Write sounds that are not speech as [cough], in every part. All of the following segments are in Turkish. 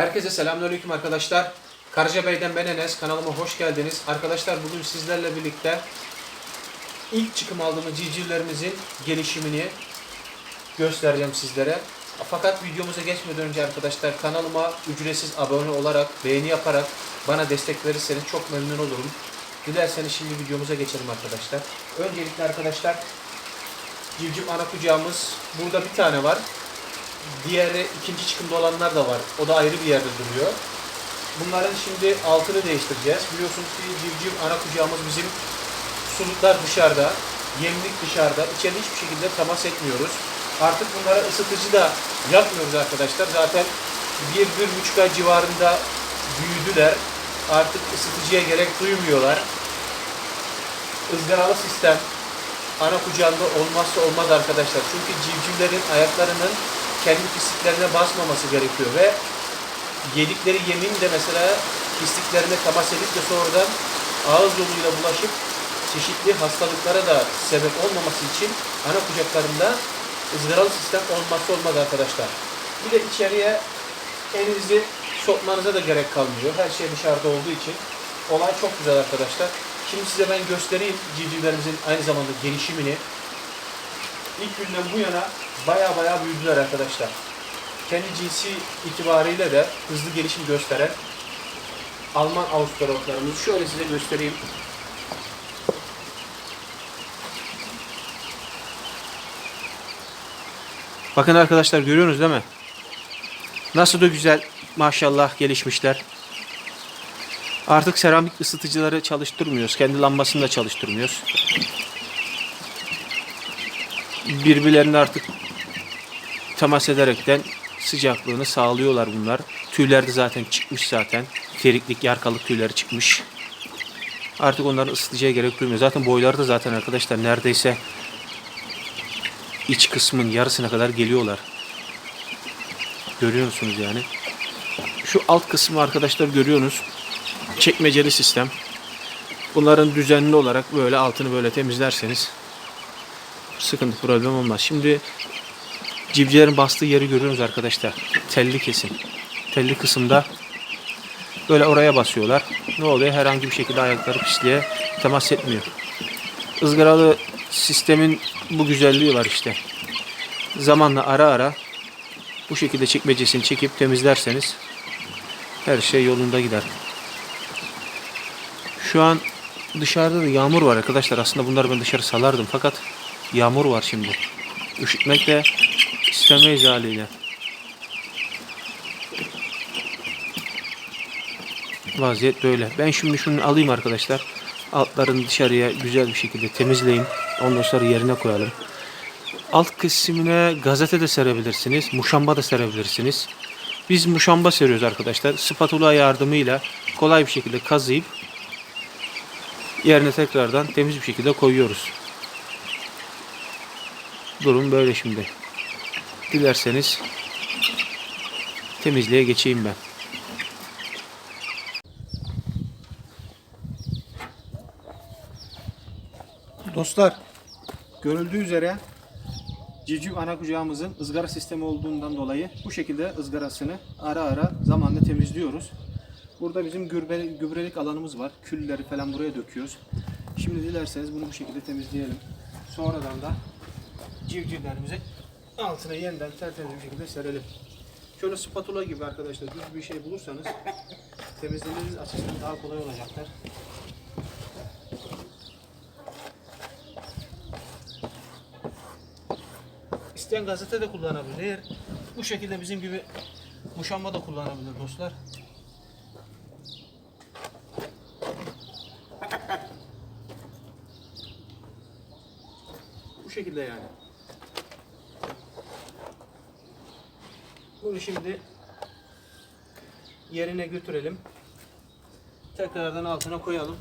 Herkese selamünaleyküm arkadaşlar. Karacabey'den ben Enes. Kanalıma hoş geldiniz. Arkadaşlar bugün sizlerle birlikte ilk çıkım aldığımız civcivlerimizin gelişimini göstereceğim sizlere. Fakat videomuza geçmeden önce arkadaşlar kanalıma ücretsiz abone olarak, beğeni yaparak bana destek verirseniz çok memnun olurum. Dilerseniz şimdi videomuza geçelim arkadaşlar. Öncelikle arkadaşlar civciv ana kucağımız burada bir tane var. Diğeri ikinci çıkımda olanlar da var. O da ayrı bir yerde duruyor. Bunların şimdi altını değiştireceğiz. Biliyorsunuz ki civciv ana kucağımız bizim suluklar dışarıda, yemlik dışarıda. İçeri hiçbir şekilde temas etmiyoruz. Artık bunlara ısıtıcı da yapmıyoruz arkadaşlar. Zaten bir, bir buçuk ay civarında büyüdüler. Artık ısıtıcıya gerek duymuyorlar. Izgaralı sistem ana kucağında olmazsa olmaz arkadaşlar. Çünkü civcivlerin ayaklarının kendi pisliklerine basmaması gerekiyor ve yedikleri yemin de mesela pisliklerine temas edip de sonradan ağız yoluyla bulaşıp çeşitli hastalıklara da sebep olmaması için ana kucaklarında ızgaralı sistem olmazsa olmaz arkadaşlar. Bir de içeriye elinizi sokmanıza da gerek kalmıyor. Her şey dışarıda olduğu için olay çok güzel arkadaşlar. Şimdi size ben göstereyim civcivlerimizin aynı zamanda gelişimini. İlk günden bu yana baya baya büyüdüler arkadaşlar. Kendi cinsi itibariyle de hızlı gelişim gösteren Alman Avustraloplarımız. Şöyle size göstereyim. Bakın arkadaşlar görüyorsunuz değil mi? Nasıl da güzel maşallah gelişmişler. Artık seramik ısıtıcıları çalıştırmıyoruz. Kendi lambasını da çalıştırmıyoruz. Birbirlerine artık temas ederekten sıcaklığını sağlıyorlar bunlar. Tüyler de zaten çıkmış zaten. Feriklik, yarkalık tüyleri çıkmış. Artık onların ısıtıcıya gerek duymuyor. Zaten boyları da zaten arkadaşlar neredeyse iç kısmın yarısına kadar geliyorlar. Görüyor musunuz yani? Şu alt kısmı arkadaşlar görüyorsunuz. Çekmeceli sistem. Bunların düzenli olarak böyle altını böyle temizlerseniz sıkıntı problem olmaz. Şimdi civcivlerin bastığı yeri görüyoruz arkadaşlar. Telli kesim. Telli kısımda böyle oraya basıyorlar. Ne oluyor? Herhangi bir şekilde ayakları pisliğe temas etmiyor. Izgaralı sistemin bu güzelliği var işte. Zamanla ara ara bu şekilde çekmecesini çekip temizlerseniz her şey yolunda gider. Şu an dışarıda da yağmur var arkadaşlar. Aslında bunları ben dışarı salardım fakat yağmur var şimdi. Üşütmek de istemeyiz haliyle. Vaziyet böyle. Ben şimdi şunu alayım arkadaşlar. Altlarını dışarıya güzel bir şekilde temizleyeyim. Ondan sonra yerine koyalım. Alt kısmına gazete de serebilirsiniz. Muşamba da serebilirsiniz. Biz muşamba seriyoruz arkadaşlar. Spatula yardımıyla kolay bir şekilde kazıyıp yerine tekrardan temiz bir şekilde koyuyoruz. Durum böyle şimdi. Dilerseniz temizliğe geçeyim ben. Dostlar, görüldüğü üzere civciv ana kucağımızın ızgara sistemi olduğundan dolayı bu şekilde ızgarasını ara ara zamanla temizliyoruz. Burada bizim gübre, gübrelik alanımız var. Külleri falan buraya döküyoruz. Şimdi dilerseniz bunu bu şekilde temizleyelim. Sonradan da civcivlerimizi altına yeniden tertemiz bir şekilde serelim. Şöyle spatula gibi arkadaşlar düz bir şey bulursanız temizlemeniz açısından daha kolay olacaktır. İsteyen gazete de kullanabilir. Bu şekilde bizim gibi muşamba da kullanabilir dostlar. Bu şekilde yani. Bunu şimdi yerine götürelim. Tekrardan altına koyalım.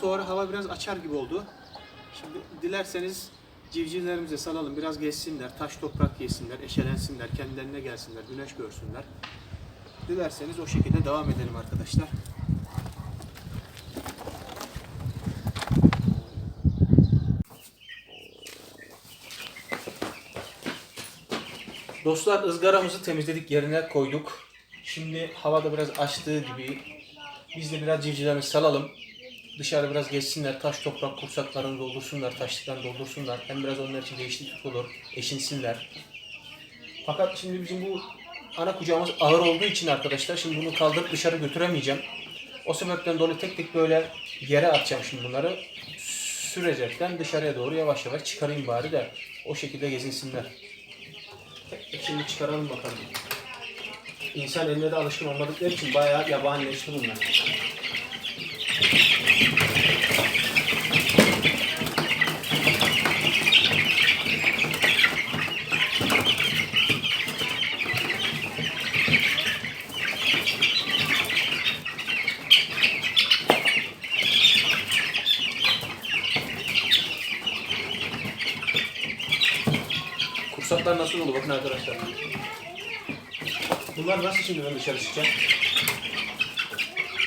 Sonra hava biraz açar gibi oldu. Şimdi dilerseniz civcivlerimize salalım. Biraz geçsinler, taş toprak yesinler, eşelensinler, kendilerine gelsinler, güneş görsünler. Dilerseniz o şekilde devam edelim arkadaşlar. Dostlar ızgaramızı temizledik, yerine koyduk. Şimdi havada biraz açtığı gibi biz de biraz civcivlerimizi salalım. Dışarı biraz geçsinler, taş toprak kursaklarını doldursunlar, taşlıklarını doldursunlar. Hem biraz onlar için değişiklik olur, eşinsinler. Fakat şimdi bizim bu ana kucağımız ağır olduğu için arkadaşlar şimdi bunu kaldırıp dışarı götüremeyeceğim. O sebepten dolayı tek tek böyle yere atacağım şimdi bunları. Sürecekten dışarıya doğru yavaş yavaş çıkarayım bari de o şekilde gezinsinler. Şimdi çıkaralım bakalım. İnsan eline de alışkın olmadıkları için bayağı yabanileşti bunlar. Kursaklar nasıl oldu bakın arkadaşlar. Bunlar nasıl şimdi ben dışarı çıkacağım?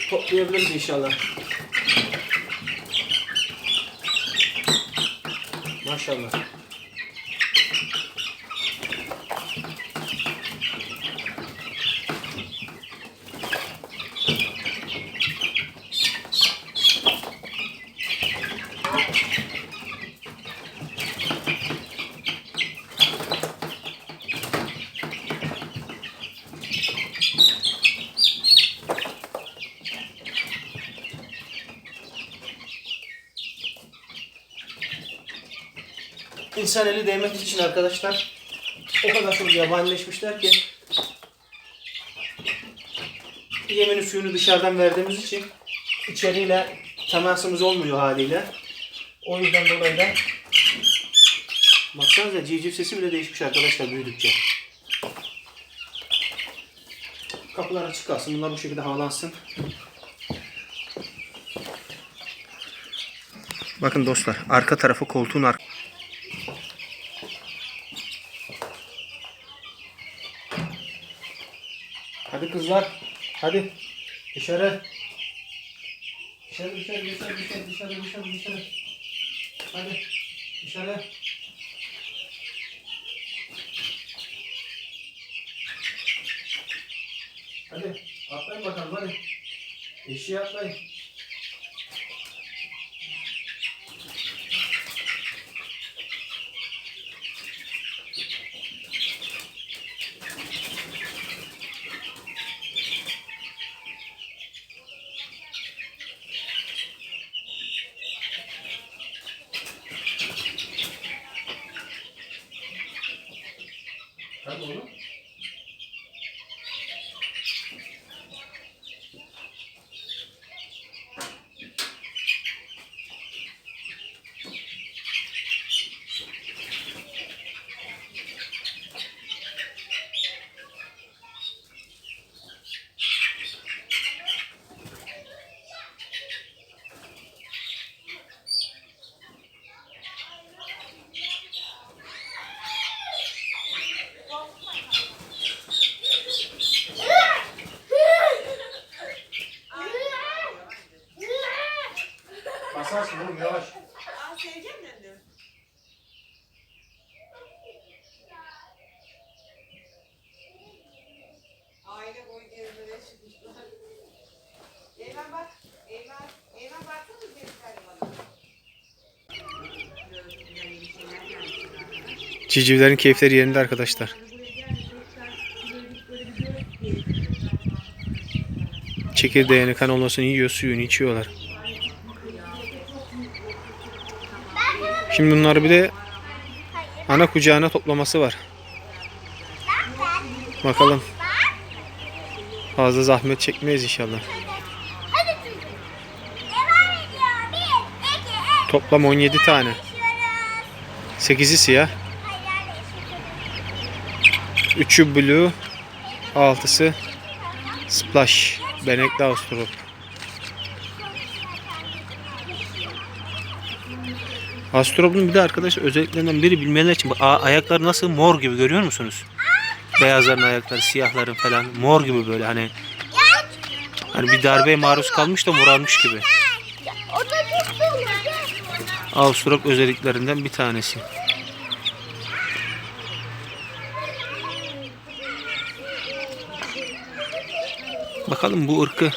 Toplayabiliriz inşallah. Maşallah. İnsan eli değmek için arkadaşlar o kadar çok yabanileşmişler ki yemini suyunu dışarıdan verdiğimiz için içeriyle temasımız olmuyor haliyle. O yüzden dolayı da baksanıza civciv sesi bile değişmiş arkadaşlar büyüdükçe. Kapılar açık kalsın. Bunlar bu şekilde havalansın. Bakın dostlar arka tarafı koltuğun arka Hadi kızlar. Hadi. Dışarı. Dışarı dışarı dışarı dışarı dışarı dışarı dışarı. Hadi. Dışarı. Hadi. Atlayın bakalım hadi. Eşiğe atlayın. Hadi oğlum. Basarsın Civcivlerin keyifleri yerinde arkadaşlar. Çekirdeğini, kanolasını yiyor, suyunu içiyorlar. Şimdi bunları bir de ana kucağına toplaması var. Bakalım. Fazla zahmet çekmeyiz inşallah. Toplam 17 tane. Yaşıyoruz. 8'i siyah, 3'ü blue, 6'sı splash. Benekli Avustralop. Astrolop'un bir de arkadaşlar özelliklerinden biri bilmeler için a- ayakları nasıl mor gibi görüyor musunuz? Beyazların ayakları, siyahların falan mor gibi böyle hani hani bir darbeye maruz kalmış da morarmış gibi. Avustralop özelliklerinden bir tanesi. Bakalım bu ırkı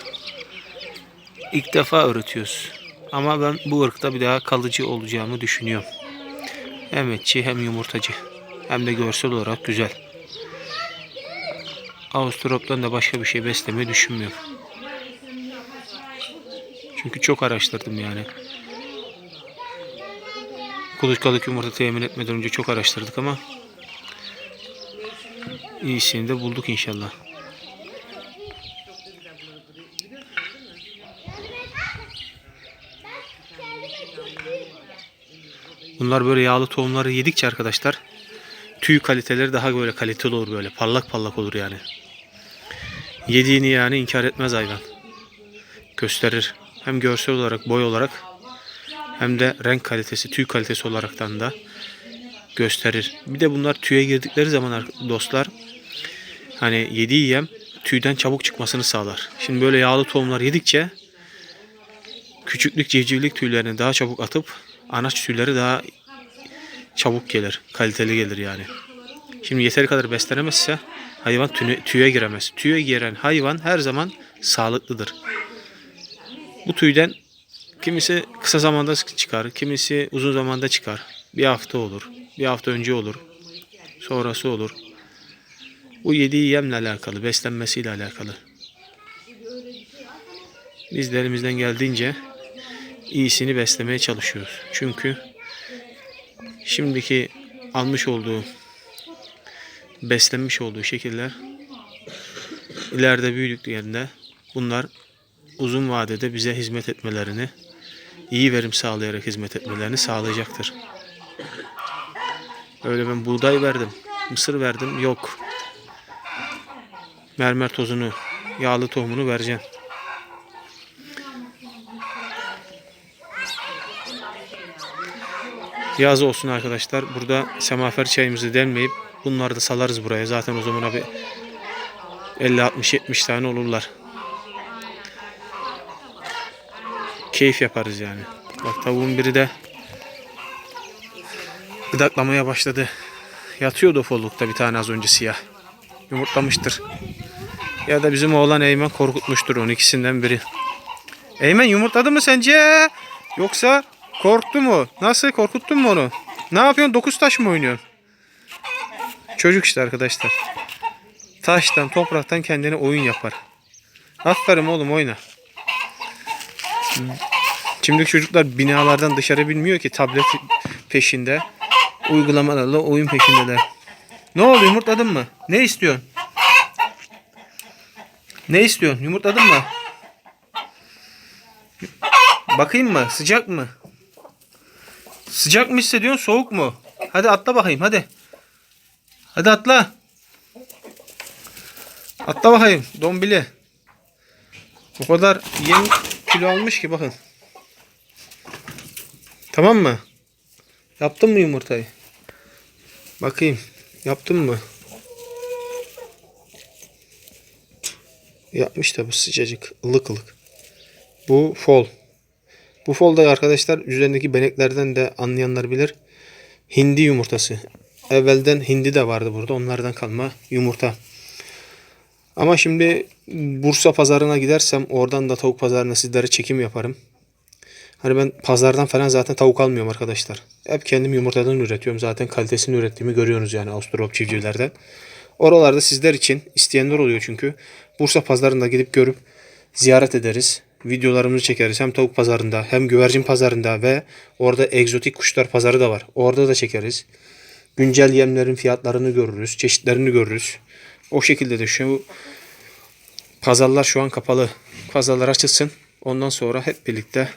ilk defa öğretiyoruz. Ama ben bu ırkta bir daha kalıcı olacağımı düşünüyorum. Hem etçi hem yumurtacı. Hem de görsel olarak güzel. Avustralop'tan da başka bir şey beslemeyi düşünmüyorum. Çünkü çok araştırdım yani. Kuluçkalık yumurta temin etmeden önce çok araştırdık ama iyisini de bulduk inşallah. Bunlar böyle yağlı tohumları yedikçe arkadaşlar tüy kaliteleri daha böyle kaliteli olur böyle parlak parlak olur yani. Yediğini yani inkar etmez hayvan. Gösterir. Hem görsel olarak boy olarak hem de renk kalitesi tüy kalitesi olaraktan da gösterir. Bir de bunlar tüye girdikleri zaman ar- dostlar hani yediği yem tüyden çabuk çıkmasını sağlar. Şimdi böyle yağlı tohumlar yedikçe küçüklük civcivlik tüylerini daha çabuk atıp anaç tüyleri daha çabuk gelir. Kaliteli gelir yani. Şimdi yeteri kadar beslenemezse hayvan tüne, tüye giremez. Tüye giren hayvan her zaman sağlıklıdır. Bu tüyden kimisi kısa zamanda çıkar, kimisi uzun zamanda çıkar. Bir hafta olur, bir hafta önce olur, sonrası olur. Bu yediği yemle alakalı, beslenmesiyle alakalı. Biz de elimizden geldiğince iyisini beslemeye çalışıyoruz. Çünkü şimdiki almış olduğu beslenmiş olduğu şekiller ileride büyüdüklerinde bunlar uzun vadede bize hizmet etmelerini iyi verim sağlayarak hizmet etmelerini sağlayacaktır. Öyle ben buğday verdim, mısır verdim yok. Mermer tozunu, yağlı tohumunu vereceğim. Yaz olsun arkadaşlar. Burada semafer çayımızı demleyip bunları da salarız buraya. Zaten o zaman bir 50 60 70 tane olurlar. Keyif yaparız yani. Bak tavuğun biri de gıdaklamaya başladı. Yatıyordu follukta bir tane az önce siyah. Yumurtlamıştır. Ya da bizim oğlan Eymen korkutmuştur onu ikisinden biri. Eymen yumurtladı mı sence? Yoksa korktu mu? Nasıl korkuttun mu onu? Ne yapıyorsun? Dokuz taş mı oynuyorsun? Çocuk işte arkadaşlar. Taştan, topraktan kendine oyun yapar. Aferin oğlum oyna. Şimdiki çocuklar binalardan dışarı bilmiyor ki tablet peşinde. Uygulamalarla oyun peşindeler. Ne oldu yumurtladın mı? Ne istiyorsun? Ne istiyorsun? Yumurtladın mı? Bakayım mı? Sıcak mı? Sıcak mı hissediyorsun? Soğuk mu? Hadi atla bakayım hadi. Hadi atla. Atla bakayım. Dombili. O kadar yem kilo almış ki bakın. Tamam mı? Yaptın mı yumurtayı? Bakayım. Yaptın mı? Yapmış tabi sıcacık. ılık ılık. Bu fol. Bu fol da arkadaşlar üzerindeki beneklerden de anlayanlar bilir. Hindi yumurtası. Evvelden hindi de vardı burada. Onlardan kalma yumurta. Ama şimdi Bursa pazarına gidersem oradan da tavuk pazarına sizlere çekim yaparım. Hani ben pazardan falan zaten tavuk almıyorum arkadaşlar. Hep kendim yumurtadan üretiyorum. Zaten kalitesini ürettiğimi görüyorsunuz yani Avustralop çiftçilerden. Oralarda sizler için isteyenler oluyor çünkü. Bursa pazarında gidip görüp ziyaret ederiz. Videolarımızı çekeriz. Hem tavuk pazarında hem güvercin pazarında ve orada egzotik kuşlar pazarı da var. Orada da çekeriz. Güncel yemlerin fiyatlarını görürüz. Çeşitlerini görürüz. O şekilde de şu pazarlar şu an kapalı. Pazarlar açılsın. Ondan sonra hep birlikte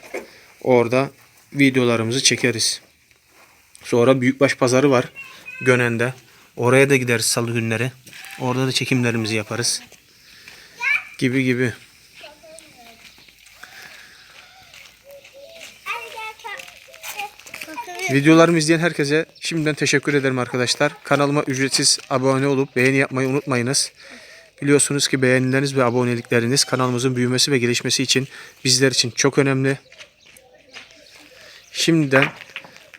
orada videolarımızı çekeriz. Sonra Büyükbaş Pazarı var Gönen'de. Oraya da gideriz salı günleri. Orada da çekimlerimizi yaparız. Gibi gibi. Hadi gel bak. Videolarımı izleyen herkese şimdiden teşekkür ederim arkadaşlar. Kanalıma ücretsiz abone olup beğeni yapmayı unutmayınız. Biliyorsunuz ki beğenileriniz ve abonelikleriniz kanalımızın büyümesi ve gelişmesi için bizler için çok önemli. Şimdiden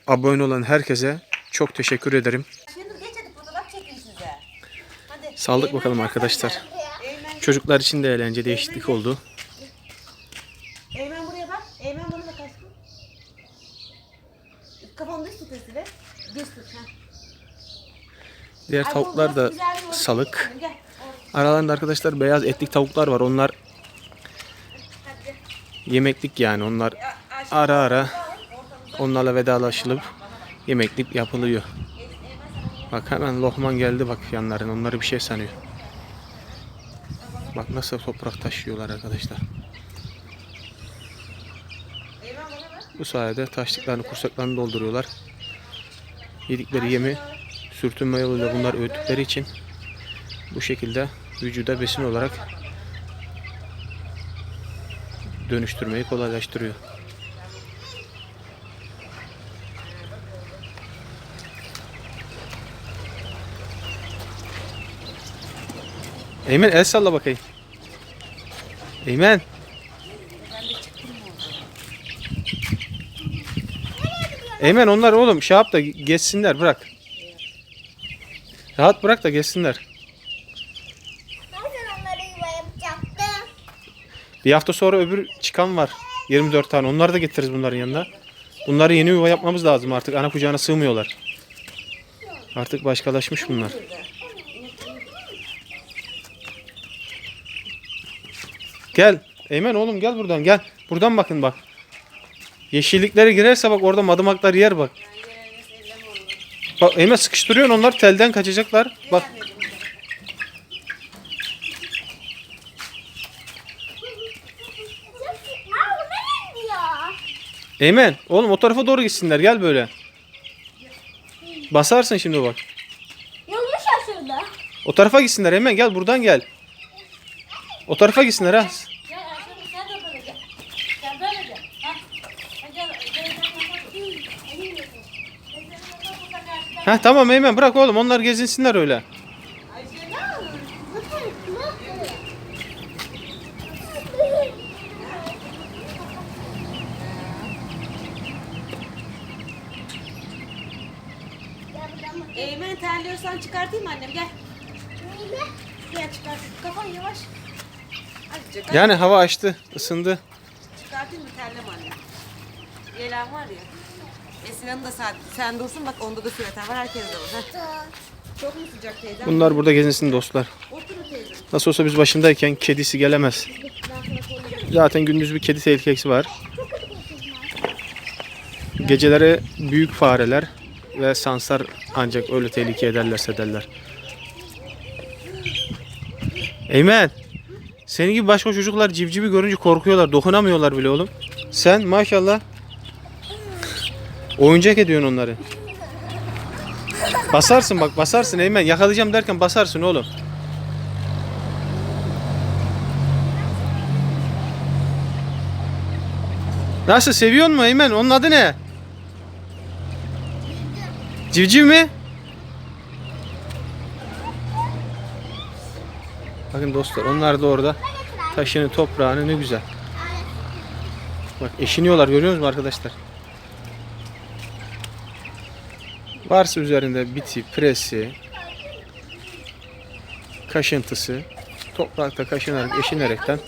abone olan herkese çok teşekkür ederim. Sağlık bakalım arkadaşlar. Çocuklar için de eğlence değişiklik oldu. Eymen buraya bak. Eymen bana bak aşkım. Kafanı düz tut Esile. Düz tut. Ha. Diğer Ay, tavuklar da salık. Gel. Aralarında arkadaşlar beyaz etlik tavuklar var. Onlar yemeklik yani. Onlar ara ara onlarla vedalaşılıp yemeklik yapılıyor. Bak hemen lohman geldi bak yanlarına. Onları bir şey sanıyor. Bak nasıl toprak taşıyorlar arkadaşlar. Eymen bana bak. Bu sayede taşlıklarını, kursaklarını dolduruyorlar. Yedikleri yemi sürtünme yoluyla bunlar öğüttükleri için bu şekilde vücuda besin olarak dönüştürmeyi kolaylaştırıyor. Eymen el salla bakayım. Eymen. Eymen onlar oğlum şey yap da geçsinler bırak. Rahat bırak da geçsinler. Zaten onları yuva yapacaktım. Bir hafta sonra öbür çıkan var. 24 tane. Onları da getiririz bunların yanına. Bunları yeni yuva yapmamız lazım artık. Ana kucağına sığmıyorlar. Artık başkalaşmış bunlar. Gel. Eymen oğlum gel buradan gel. Buradan bakın bak. Yeşilliklere girerse bak orada madımaklar yer bak. Bak Eymen sıkıştırıyorsun onlar telden kaçacaklar. Bak? Eymen oğlum o tarafa doğru gitsinler gel böyle. Basarsın şimdi bak. Yolunu şaşırdı. O tarafa gitsinler Eymen gel buradan gel. O tarafa gitsinler ha. Gel Ayşenur sen de böyle gel. Gel böyle gel. Ha. Ha, Gel. Gel. Gel. Ha tamam Eymen bırak oğlum onlar gezinsinler öyle. Eymen terliyorsan çıkartayım annem gel. Gel çıkart. Kafan yavaş. Azıcık. Yani hava açtı, ısındı. Çıkartayım mı terleme annem. Gelen var ya. Esina'nın da saat. Sen dursun bak onda da süveter var herkes de var. Heh. Çok mu sıcak teyzem? Bunlar burada gezinsin dostlar. Oturun teyzem. Nasıl olsa biz başındayken kedisi gelemez. Zaten gündüz bir kedi tehlikesi var. Geceleri büyük fareler ve sansar ancak öyle tehlike ederlerse derler. Eymen. Senin gibi başka çocuklar civcivi görünce korkuyorlar. Dokunamıyorlar bile oğlum. Sen maşallah oyuncak ediyorsun onları. Basarsın bak basarsın Eymen. Yakalayacağım derken basarsın oğlum. Nasıl seviyor mu Eymen? Onun adı ne? Civciv mi? Bakın dostlar onlar da orada taşını toprağını ne güzel. Bak eşiniyorlar görüyor musunuz arkadaşlar? Varsa üzerinde biti, presi, kaşıntısı toprakta kaşınarak eşinerekten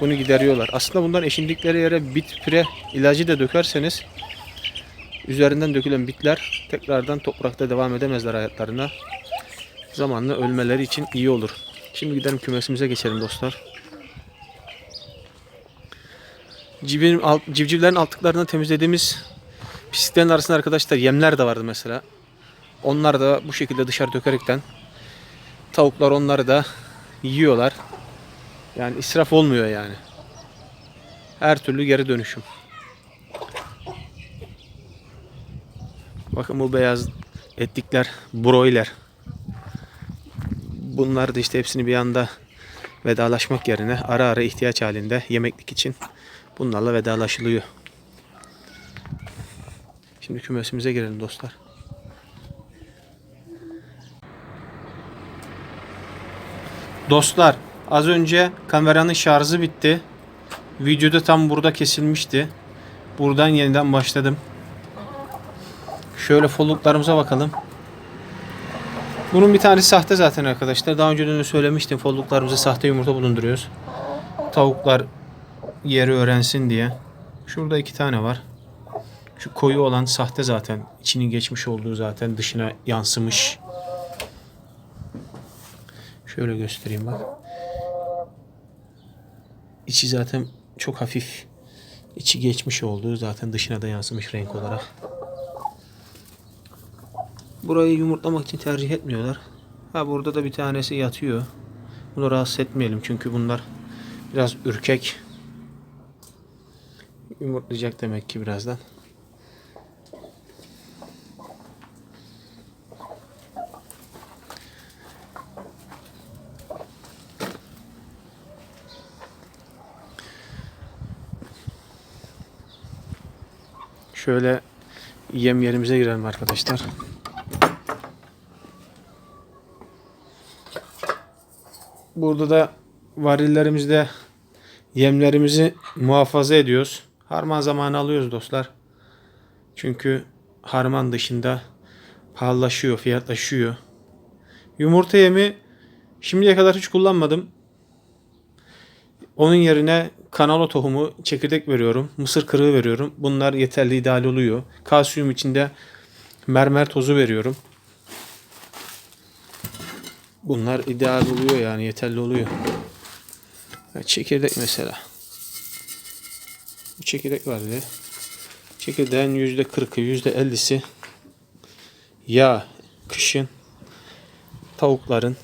bunu gideriyorlar. Aslında bundan eşindikleri yere bit pire ilacı da dökerseniz üzerinden dökülen bitler tekrardan toprakta devam edemezler hayatlarına. Zamanla ölmeleri için iyi olur. Şimdi gidelim kümesimize geçelim dostlar. Civcivlerin, alt, civcivlerin altlıklarını temizlediğimiz pisliklerin arasında arkadaşlar yemler de vardı mesela. Onlar da bu şekilde dışarı dökerekten tavuklar onları da yiyorlar. Yani israf olmuyor yani. Her türlü geri dönüşüm. Bakın bu beyaz etlikler broiler. Bunlar da işte hepsini bir anda vedalaşmak yerine ara ara ihtiyaç halinde yemeklik için bunlarla vedalaşılıyor. Şimdi kümesimize girelim dostlar. Dostlar az önce kameranın şarjı bitti. Videoda tam burada kesilmişti. Buradan yeniden başladım. Şöyle folluklarımıza bakalım. Bunun bir tanesi sahte zaten arkadaşlar. Daha önceden de söylemiştim. Folluklarımıza sahte yumurta bulunduruyoruz. Tavuklar yeri öğrensin diye. Şurada iki tane var. Şu koyu olan sahte zaten. İçinin geçmiş olduğu zaten dışına yansımış. Şöyle göstereyim bak. İçi zaten çok hafif. İçi geçmiş olduğu zaten dışına da yansımış renk olarak. Burayı yumurtlamak için tercih etmiyorlar. Ha burada da bir tanesi yatıyor. Bunu rahatsız etmeyelim çünkü bunlar biraz ürkek. Yumurtlayacak demek ki birazdan. Şöyle yem yerimize girelim arkadaşlar. Burada da varillerimizde yemlerimizi muhafaza ediyoruz. Harman zamanı alıyoruz dostlar. Çünkü harman dışında pahalılaşıyor, fiyatlaşıyor. Yumurta yemi şimdiye kadar hiç kullanmadım. Onun yerine kanalo tohumu, çekirdek veriyorum. Mısır kırığı veriyorum. Bunlar yeterli ideal oluyor. Kalsiyum içinde mermer tozu veriyorum. Bunlar ideal oluyor yani yeterli oluyor. Çekirdek mesela. Bu çekirdek var diye. Çekirdeğin yüzde kırkı, yüzde ellisi yağ kışın tavukların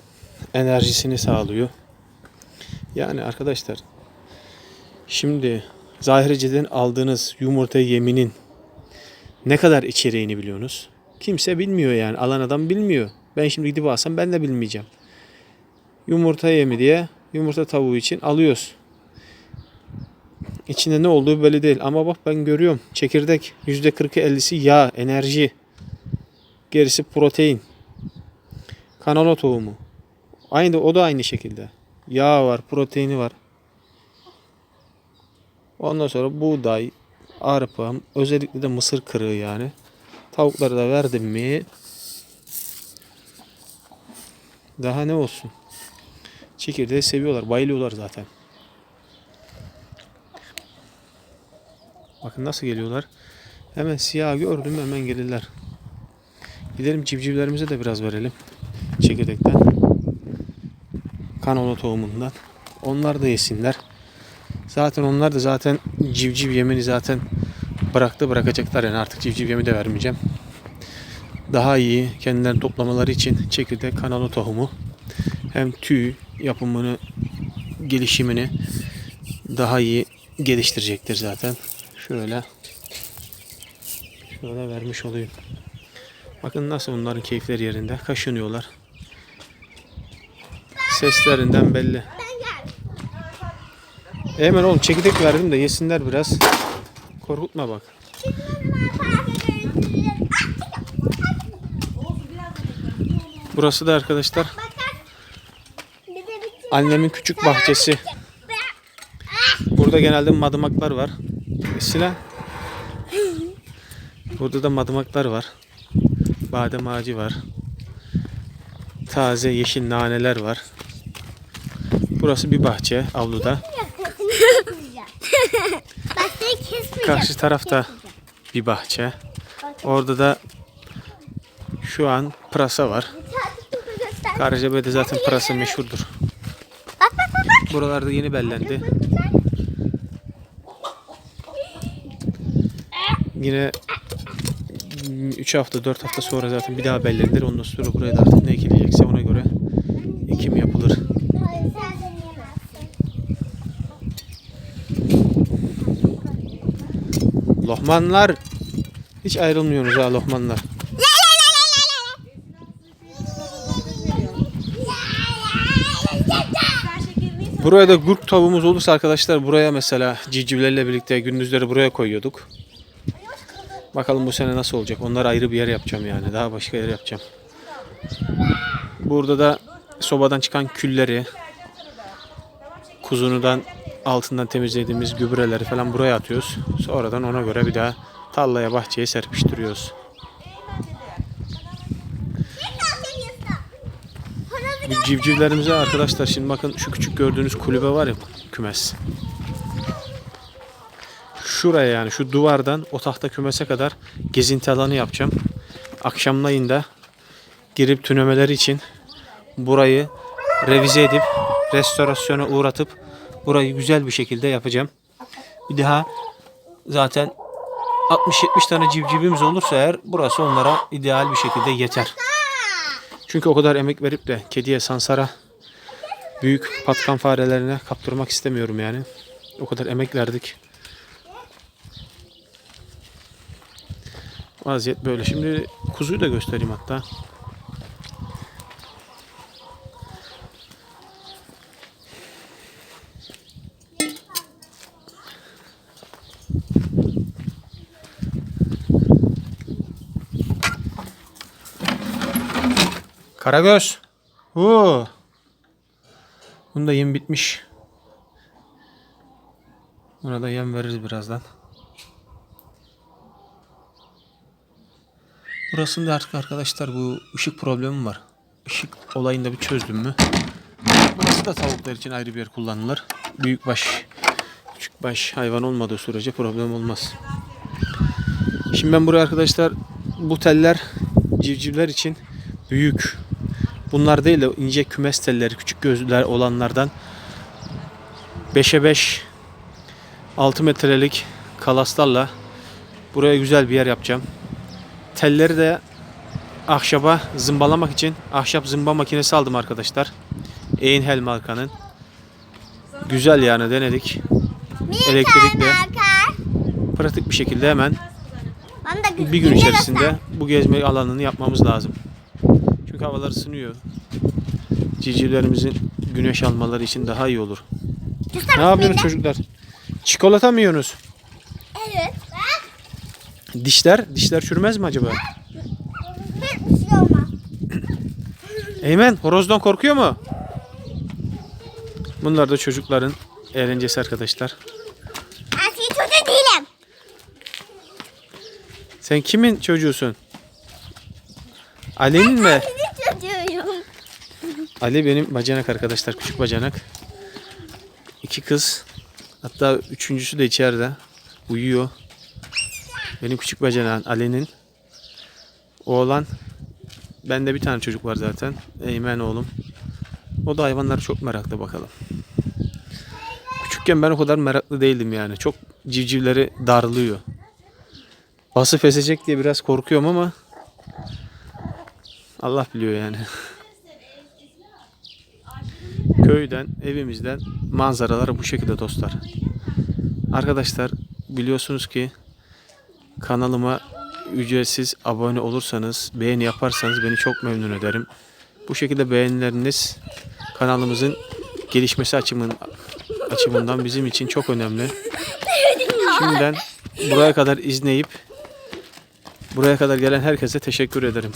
enerjisini sağlıyor. Yani arkadaşlar şimdi zahiriciden aldığınız yumurta yeminin ne kadar içeriğini biliyorsunuz? Kimse bilmiyor yani. Alan adam bilmiyor. Ben şimdi gidip alsam ben de bilmeyeceğim. Yumurta yemi diye yumurta tavuğu için alıyoruz. İçinde ne olduğu belli değil. Ama bak ben görüyorum. Çekirdek %40'ı 50'si yağ, enerji. Gerisi protein. Kanalo tohumu. Aynı o da aynı şekilde. Yağ var, proteini var. Ondan sonra buğday, arpa, özellikle de mısır kırığı yani. Tavukları da verdim mi daha ne olsun. Çekirdeği seviyorlar, bayılıyorlar zaten. Bakın nasıl geliyorlar. Hemen siyah gördüm hemen gelirler. Gidelim civcivlerimize de biraz verelim. Çekirdekten. Kanolo tohumundan. Onlar da yesinler. Zaten onlar da zaten civciv yemini zaten bıraktı bırakacaklar yani artık civciv yemi de vermeyeceğim. Daha iyi kendilerini toplamaları için çekirdek kanalı tohumu hem tüy yapımını gelişimini daha iyi geliştirecektir zaten. Şöyle şöyle vermiş olayım. Bakın nasıl onların keyifleri yerinde. Kaşınıyorlar. Seslerinden belli. Hemen oğlum çekirdek verdim de yesinler biraz. Korkutma bak. Burası da arkadaşlar annemin küçük bahçesi. Burada genelde madımaklar var. Esila. Burada da madımaklar var. Badem ağacı var. Taze yeşil naneler var. Burası bir bahçe avluda. Karşı tarafta bir bahçe. Orada da şu an pırasa var. Karacabey'de zaten pırasa meşhurdur. Bak bak bak bak. Buralarda yeni bellendi. Yine 3 hafta 4 hafta sonra zaten bir daha bellenir. Ondan sonra buraya da artık ne ekilecekse ona göre Lohmanlar hiç ayrılmıyorsunuz ha lohmanlar. Buraya da gurk tavuğumuz olursa arkadaşlar buraya mesela civcivlerle birlikte gündüzleri buraya koyuyorduk. Bakalım bu sene nasıl olacak. Onlara ayrı bir yer yapacağım yani. Daha başka yer yapacağım. Burada da sobadan çıkan külleri, kuzunudan altından temizlediğimiz gübreleri falan buraya atıyoruz. Sonradan ona göre bir daha tarlaya bahçeye serpiştiriyoruz. Bu civcivlerimize arkadaşlar şimdi bakın şu küçük gördüğünüz kulübe var ya kümes. Şuraya yani şu duvardan o tahta kümese kadar gezinti alanı yapacağım. Akşamlayın da girip tünemeleri için burayı revize edip restorasyona uğratıp burayı güzel bir şekilde yapacağım. Bir daha zaten 60-70 tane civcivimiz olursa eğer burası onlara ideal bir şekilde yeter. Çünkü o kadar emek verip de kediye, sansara, büyük patkan farelerine kaptırmak istemiyorum yani. O kadar emek verdik. Vaziyet böyle. Şimdi kuzuyu da göstereyim hatta. Karagöz. Oo. Bunda yem bitmiş. Buna da yem veririz birazdan. Burasında artık arkadaşlar bu ışık problemi var. Işık olayını da bir çözdüm mü? Burası da tavuklar için ayrı bir yer kullanılır. Büyükbaş, küçükbaş hayvan olmadığı sürece problem olmaz. Şimdi ben buraya arkadaşlar bu teller civcivler için büyük. Bunlar değil de ince kümes telleri, küçük gözler olanlardan 5'e 5 6 metrelik kalaslarla buraya güzel bir yer yapacağım. Telleri de ahşaba zımbalamak için ahşap zımba makinesi aldım arkadaşlar. Einhell markanın. Güzel yani denedik. Elektrikli. Pratik bir şekilde hemen bir gün içerisinde bu gezme alanını yapmamız lazım. Havalar ısınıyor. Civcivlerimizin güneş almaları için daha iyi olur. Ne yapıyorsunuz çocuklar? Çikolata mı yiyorsunuz? Evet. Dişler, dişler çürümez mi acaba? Hiçbir şey olmaz. Eymen, horozdan korkuyor mu? Bunlar da çocukların eğlencesi arkadaşlar. Senin çocuğu değilim. Sen kimin çocuğusun? Ali'nin mi? Ali benim bacanak arkadaşlar, küçük bacanak. İki kız. Hatta üçüncüsü de içeride. Uyuyor. Benim küçük bacanağım Ali'nin. Oğlan. Bende bir tane çocuk var zaten. Eymen oğlum. O da hayvanlara çok meraklı bakalım. Küçükken ben o kadar meraklı değildim yani. Çok civcivleri darlıyor. Bası fesecek diye biraz korkuyorum ama Allah biliyor yani. [laughs] Köyden, evimizden manzaralar bu şekilde dostlar. Arkadaşlar biliyorsunuz ki kanalıma ücretsiz abone olursanız, beğeni yaparsanız beni çok memnun ederim. Bu şekilde beğenileriniz kanalımızın gelişmesi açımın, açımından bizim için çok önemli. Şimdiden buraya kadar izleyip buraya kadar gelen herkese teşekkür ederim.